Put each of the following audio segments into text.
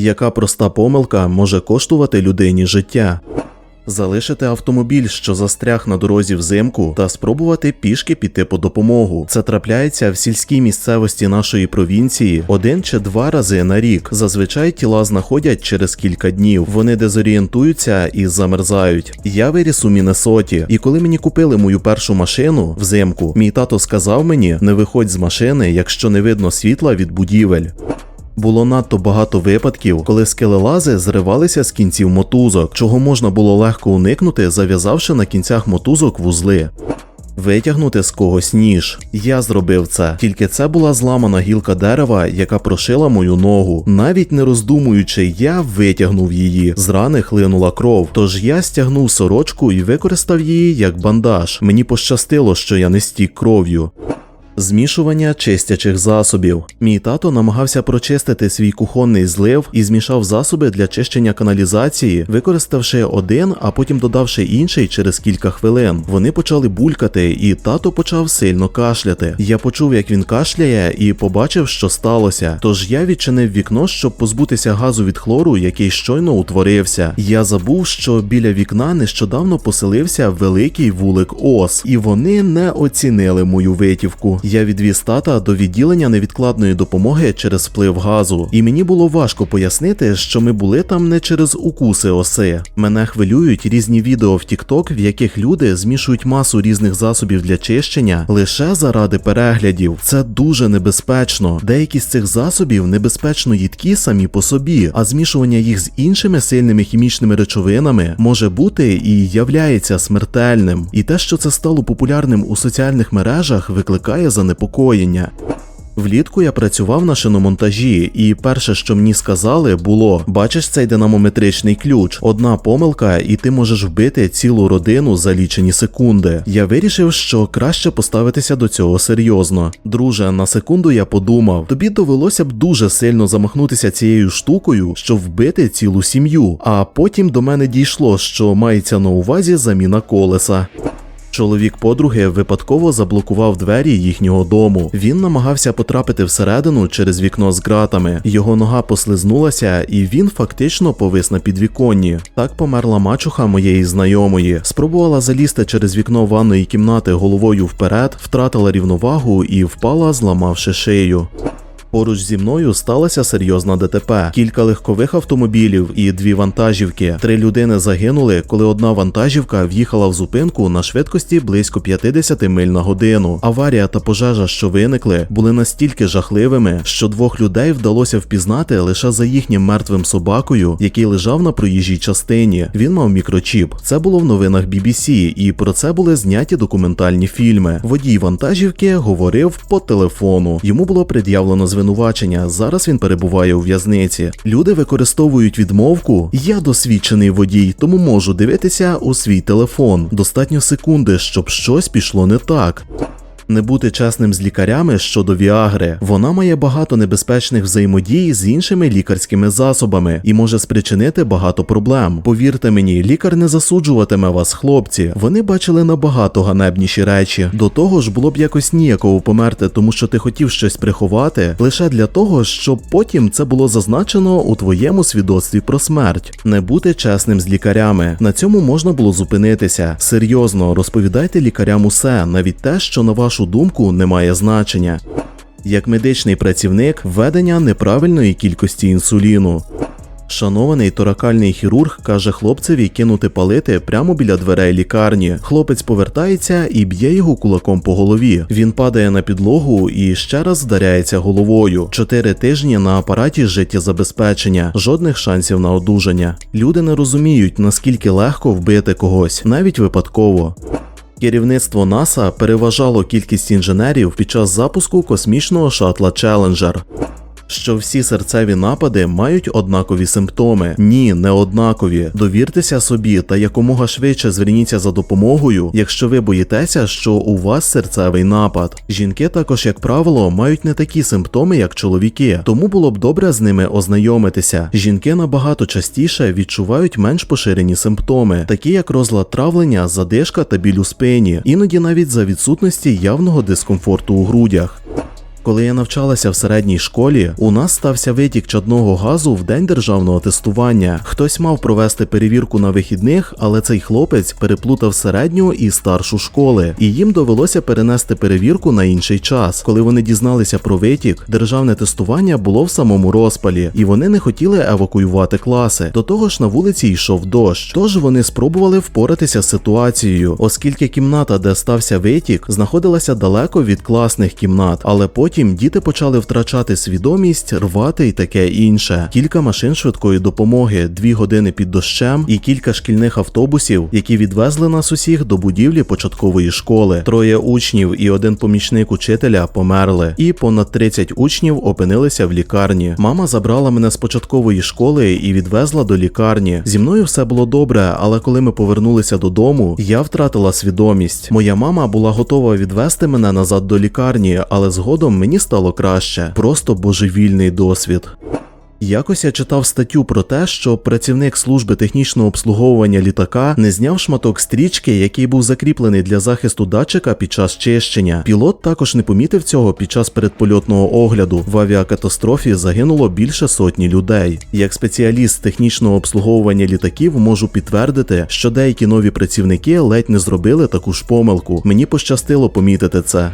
Яка проста помилка може коштувати людині життя? Залишити автомобіль, що застряг на дорозі взимку, та спробувати пішки піти по допомогу. Це трапляється в сільській місцевості нашої провінції один чи два рази на рік. Зазвичай тіла знаходять через кілька днів. Вони дезорієнтуються і замерзають. Я виріс у Міннесоті, і коли мені купили мою першу машину взимку, мій тато сказав мені: не виходь з машини, якщо не видно світла від будівель. Було надто багато випадків, коли скелелази зривалися з кінців мотузок, чого можна було легко уникнути, зав'язавши на кінцях мотузок вузли. Витягнути з когось ніж. Я зробив це. Тільки це була зламана гілка дерева, яка прошила мою ногу. Навіть не роздумуючи, я витягнув її. З рани хлинула кров. Тож я стягнув сорочку і використав її як бандаж. Мені пощастило, що я не стік кров'ю. Змішування чистячих засобів. Мій тато намагався прочистити свій кухонний злив і змішав засоби для чищення каналізації, використавши один, а потім додавши інший через кілька хвилин. Вони почали булькати, і тато почав сильно кашляти. Я почув, як він кашляє, і побачив, що сталося. Тож я відчинив вікно, щоб позбутися газу від хлору, який щойно утворився. Я забув, що біля вікна нещодавно поселився великий вулик ос, і вони не оцінили мою витівку. Я відвіз тата до відділення невідкладної допомоги через вплив газу, і мені було важко пояснити, що ми були там не через укуси оси. Мене хвилюють різні відео в TikTok, в яких люди змішують масу різних засобів для чищення лише заради переглядів. Це дуже небезпечно. Деякі з цих засобів небезпечно їдкі самі по собі, а змішування їх з іншими сильними хімічними речовинами може бути і являється смертельним. І те, що це стало популярним у соціальних мережах, викликає занепокоєння. Влітку я працював на шиномонтажі, і перше, що мені сказали, було: бачиш цей динамометричний ключ, одна помилка, і ти можеш вбити цілу родину за лічені секунди. Я вирішив, що краще поставитися до цього серйозно. Друже, на секунду я подумав, тобі довелося б дуже сильно замахнутися цією штукою, щоб вбити цілу сім'ю. А потім до мене дійшло, що мається на увазі заміна колеса. Чоловік подруги випадково заблокував двері їхнього дому. Він намагався потрапити всередину через вікно з ґратами. Його нога послизнулася, і він фактично повис на підвіконні. Так померла мачуха моєї знайомої. Спробувала залізти через вікно ванної кімнати головою вперед, втратила рівновагу і впала, зламавши шию. Поруч зі мною сталося серйозна ДТП. Кілька легкових автомобілів і дві вантажівки. Три людини загинули, коли одна вантажівка в'їхала в зупинку на швидкості близько 50 миль на годину. Аварія та пожежа, що виникли, були настільки жахливими, що двох людей вдалося впізнати лише за їхнім мертвим собакою, який лежав на проїжджій частині. Він мав мікрочіп. Це було в новинах BBC, і про це були зняті документальні фільми. Водій вантажівки говорив по телефону. Йому було пред'явлено звинувачення. Зараз він перебуває у в'язниці. Люди використовують відмовку. Я досвідчений водій, тому можу дивитися у свій телефон. Достатньо секунди, щоб щось пішло не так. Не бути чесним з лікарями щодо Віагри. Вона має багато небезпечних взаємодій з іншими лікарськими засобами і може спричинити багато проблем. Повірте мені, лікар не засуджуватиме вас, хлопці. Вони бачили набагато ганебніші речі. До того ж, було б якось ніяково померти, тому що ти хотів щось приховати, лише для того, щоб потім це було зазначено у твоєму свідоцтві про смерть. Не бути чесним з лікарями. На цьому можна було зупинитися. Серйозно розповідайте лікарям усе, навіть те, що на вашу думку не має значення. Як медичний працівник введення неправильної кількості інсуліну. Шанований торакальний хірург каже хлопцеві кинути палити прямо біля дверей лікарні. Хлопець повертається і б'є його кулаком по голові. Він падає на підлогу і ще раз вдаряється головою. Чотири тижні на апараті життєзабезпечення, жодних шансів на одужання. Люди не розуміють, наскільки легко вбити когось, навіть випадково. Керівництво НАСА переважало кількість інженерів під час запуску космічного шатла Челенджер. Що всі серцеві напади мають однакові симптоми. Ні, не однакові. Довіртеся собі та якомога швидше зверніться за допомогою, якщо ви боїтеся, що у вас серцевий напад. Жінки також, як правило, мають не такі симптоми, як чоловіки, тому було б добре з ними ознайомитися. Жінки набагато частіше відчувають менш поширені симптоми, такі як розлад травлення, задишка та біль у спині, іноді навіть за відсутності явного дискомфорту у грудях. Коли я навчалася в середній школі, у нас стався витік чадного газу в день державного тестування. Хтось мав провести перевірку на вихідних, але цей хлопець переплутав середню і старшу школи, і їм довелося перенести перевірку на інший час. Коли вони дізналися про витік, державне тестування було в самому розпалі, і вони не хотіли евакуювати класи. До того ж на вулиці йшов дощ. Тож вони спробували впоратися з ситуацією, оскільки кімната, де стався витік, знаходилася далеко від класних кімнат, але потім діти почали втрачати свідомість, рвати і таке інше. Кілька машин швидкої допомоги, дві години під дощем і кілька шкільних автобусів, які відвезли нас усіх до будівлі початкової школи. Троє учнів і один помічник учителя померли, і понад 30 учнів опинилися в лікарні. Мама забрала мене з початкової школи і відвезла до лікарні. Зі мною все було добре, але коли ми повернулися додому, я втратила свідомість. Моя мама була готова відвести мене назад до лікарні, але згодом мені стало краще. Просто божевільний досвід. Якось я читав статтю про те, що працівник служби технічного обслуговування літака не зняв шматок стрічки, який був закріплений для захисту датчика під час чищення. Пілот також не помітив цього під час передпольотного огляду. В авіакатастрофі загинуло більше сотні людей. Як спеціаліст технічного обслуговування літаків можу підтвердити, що деякі нові працівники ледь не зробили таку ж помилку. Мені пощастило помітити це.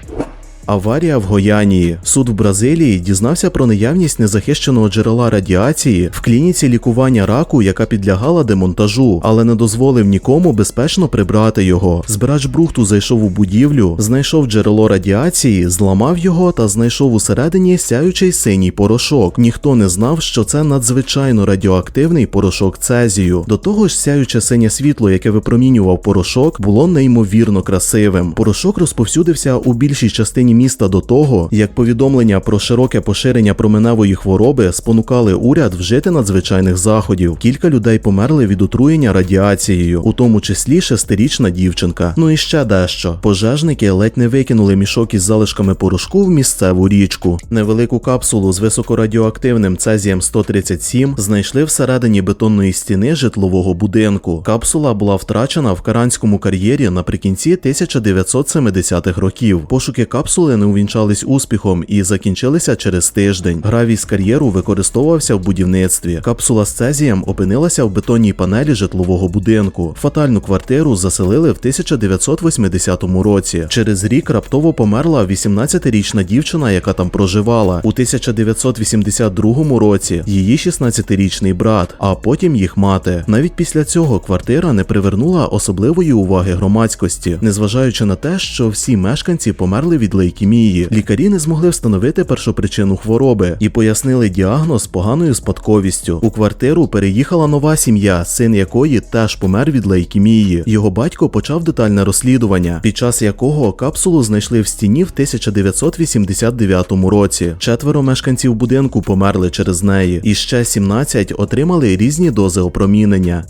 Аварія в Гоянії. Суд в Бразилії дізнався про наявність незахищеного джерела радіації в клініці лікування раку, яка підлягала демонтажу, але не дозволив нікому безпечно прибрати його. Збирач брухту зайшов у будівлю, знайшов джерело радіації, зламав його та знайшов усередині сяючий синій порошок. Ніхто не знав, що це надзвичайно радіоактивний порошок цезію. До того ж, сяюче синє світло, яке випромінював порошок, було неймовірно красивим. Порошок розповсюдився у більшій частині міста до того, як повідомлення про широке поширення променевої хвороби спонукали уряд вжити надзвичайних заходів. Кілька людей померли від отруєння радіацією, у тому числі шестирічна дівчинка. Ну і ще дещо. Пожежники ледь не викинули мішок із залишками порошку в місцеву річку. Невелику капсулу з високорадіоактивним цезієм 137 знайшли всередині бетонної стіни житлового будинку. Капсула була втрачена в Каранському кар'єрі наприкінці 1970-х років. Пошуки капсули не увінчались успіхом і закінчилися через тиждень. Гравій з кар'єру використовувався в будівництві. Капсула з цезієм опинилася в бетонній панелі житлового будинку. Фатальну квартиру заселили в 1980 році. Через рік раптово померла 18-річна дівчина, яка там проживала. У 1982 році її 16-річний брат, а потім їх мати. Навіть після цього квартира не привернула особливої уваги громадськості, незважаючи на те, що всі мешканці померли від лейкемії. Лікарі не змогли встановити першопричину хвороби і пояснили діагноз поганою спадковістю. У квартиру переїхала нова сім'я, син якої теж помер від лейкемії. Його батько почав детальне розслідування, під час якого капсулу знайшли в стіні в 1989 році. Четверо мешканців будинку померли через неї, і ще 17 отримали різні дози опромінення.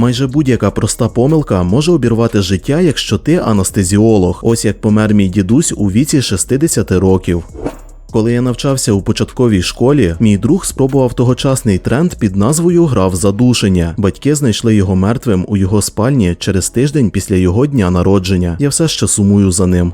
Майже будь-яка проста помилка може обірвати життя, якщо ти анестезіолог. Ось як помер мій дідусь у віці 60 років. Коли я навчався у початковій школі, мій друг спробував тогочасний тренд під назвою Грав задушення. Батьки знайшли його мертвим у його спальні через тиждень після його дня народження. Я все ще сумую за ним.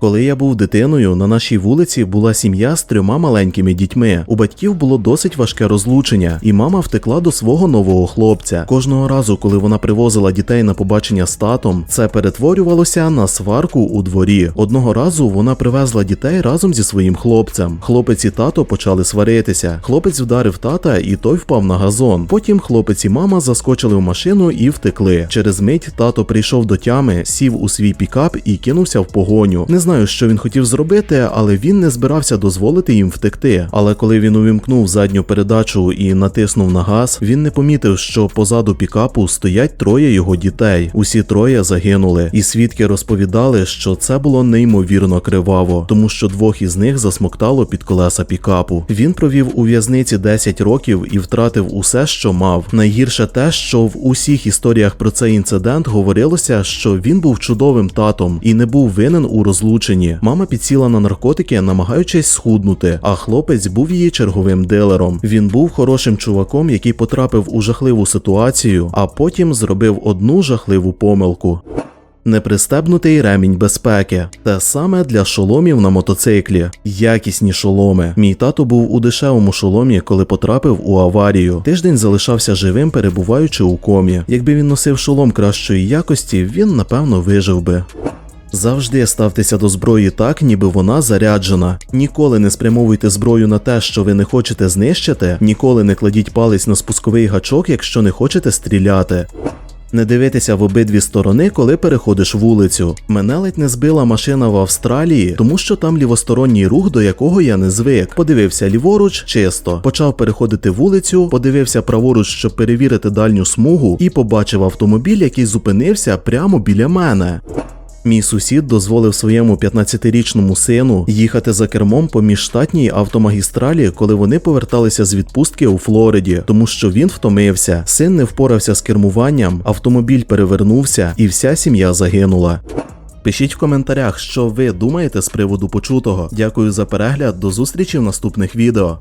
Коли я був дитиною, на нашій вулиці була сім'я з трьома маленькими дітьми. У батьків було досить важке розлучення, і мама втекла до свого нового хлопця. Кожного разу, коли вона привозила дітей на побачення з татом, це перетворювалося на сварку у дворі. Одного разу вона привезла дітей разом зі своїм хлопцем. Хлопець і тато почали сваритися. Хлопець вдарив тата, і той впав на газон. Потім хлопець і мама заскочили в машину і втекли. Через мить тато прийшов до тями, сів у свій пікап і кинувся в погоню. Не знаю, що він хотів зробити, але він не збирався дозволити їм втекти. Але коли він увімкнув задню передачу і натиснув на газ, він не помітив, що позаду пікапу стоять троє його дітей. Усі троє загинули, і свідки розповідали, що це було неймовірно криваво, тому що двох із них засмоктало під колеса пікапу. Він провів у в'язниці 10 років і втратив усе, що мав. Найгірше те, що в усіх історіях про цей інцидент говорилося, що він був чудовим татом і не був винен у розлученні. Мама підсіла на наркотики, намагаючись схуднути, а хлопець був її черговим дилером. Він був хорошим чуваком, який потрапив у жахливу ситуацію, а потім зробив одну жахливу помилку. Непристебнутий ремінь безпеки. Те саме для шоломів на мотоциклі. Якісні шоломи. Мій тато був у дешевому шоломі, коли потрапив у аварію. Тиждень залишався живим, перебуваючи у комі. Якби він носив шолом кращої якості, він напевно вижив би. Завжди ставтеся до зброї так, ніби вона заряджена. Ніколи не спрямовуйте зброю на те, що ви не хочете знищити, ніколи не кладіть палець на спусковий гачок, якщо не хочете стріляти. Не дивитися в обидві сторони, коли переходиш вулицю. Мене ледь не збила машина в Австралії, тому що там лівосторонній рух, до якого я не звик. Подивився ліворуч, чисто. Почав переходити вулицю, подивився праворуч, щоб перевірити дальню смугу, і побачив автомобіль, який зупинився прямо біля мене. Мій сусід дозволив своєму 15-річному сину їхати за кермом по міжштатній автомагістралі, коли вони поверталися з відпустки у Флориді, тому що він втомився. Син не впорався з кермуванням, автомобіль перевернувся, і вся сім'я загинула. Пишіть в коментарях, що ви думаєте з приводу почутого. Дякую за перегляд, до зустрічі в наступних відео.